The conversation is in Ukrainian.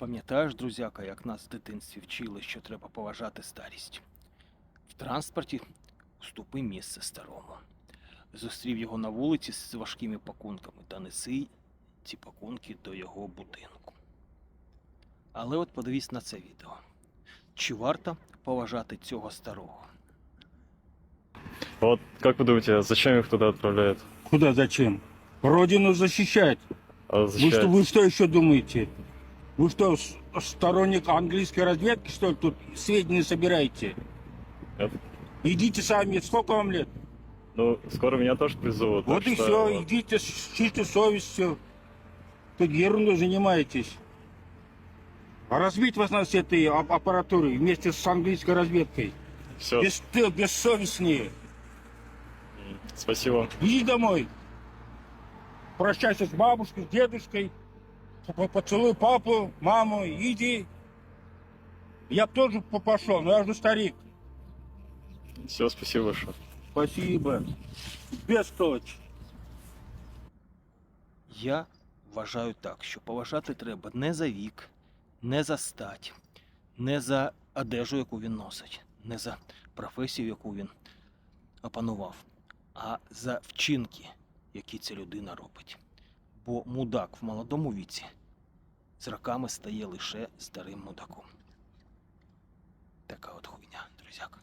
Пам'ятаєш, друзяка, як нас в дитинстві вчили, що треба поважати старість? В транспорті уступи місце старому. Зустрів його на вулиці з важкими пакунками та неси ці пакунки до його будинку. Але от подивись на це відео. Чи варто поважати цього старого? Вот как вы думаете, зачем их туда отправляют? Куда зачем? Родину защищать. А Вы защищать? что, вы что еще думаете? Вы что, с- сторонник английской разведки, что ли, тут сведения собираете? Нет. Идите сами, сколько вам лет? Ну, скоро меня тоже призовут. Вот и что все, идите с чистой совестью. Тут ерундой занимаетесь. А разбить вас надо с этой ап- аппаратурой вместе с английской разведкой. Все, Без, бессовестнее. спасибо. Иди домой. Прощайся с бабушкой, с дедушкой. По- Поцелуй папу, маму, иди. Я б тоже по- пошел, но я уже старик. Все, спасибо большое. Спасибо. Бестолочь. Я вважаю так, що поважати треба не за вік, не за стать, не за одежу, яку він носить, не за професію, яку він опанував, а за вчинки, які ця людина робить. Бо мудак в молодому віці з роками стає лише старим мудаком. Така от хуйня, друзяка.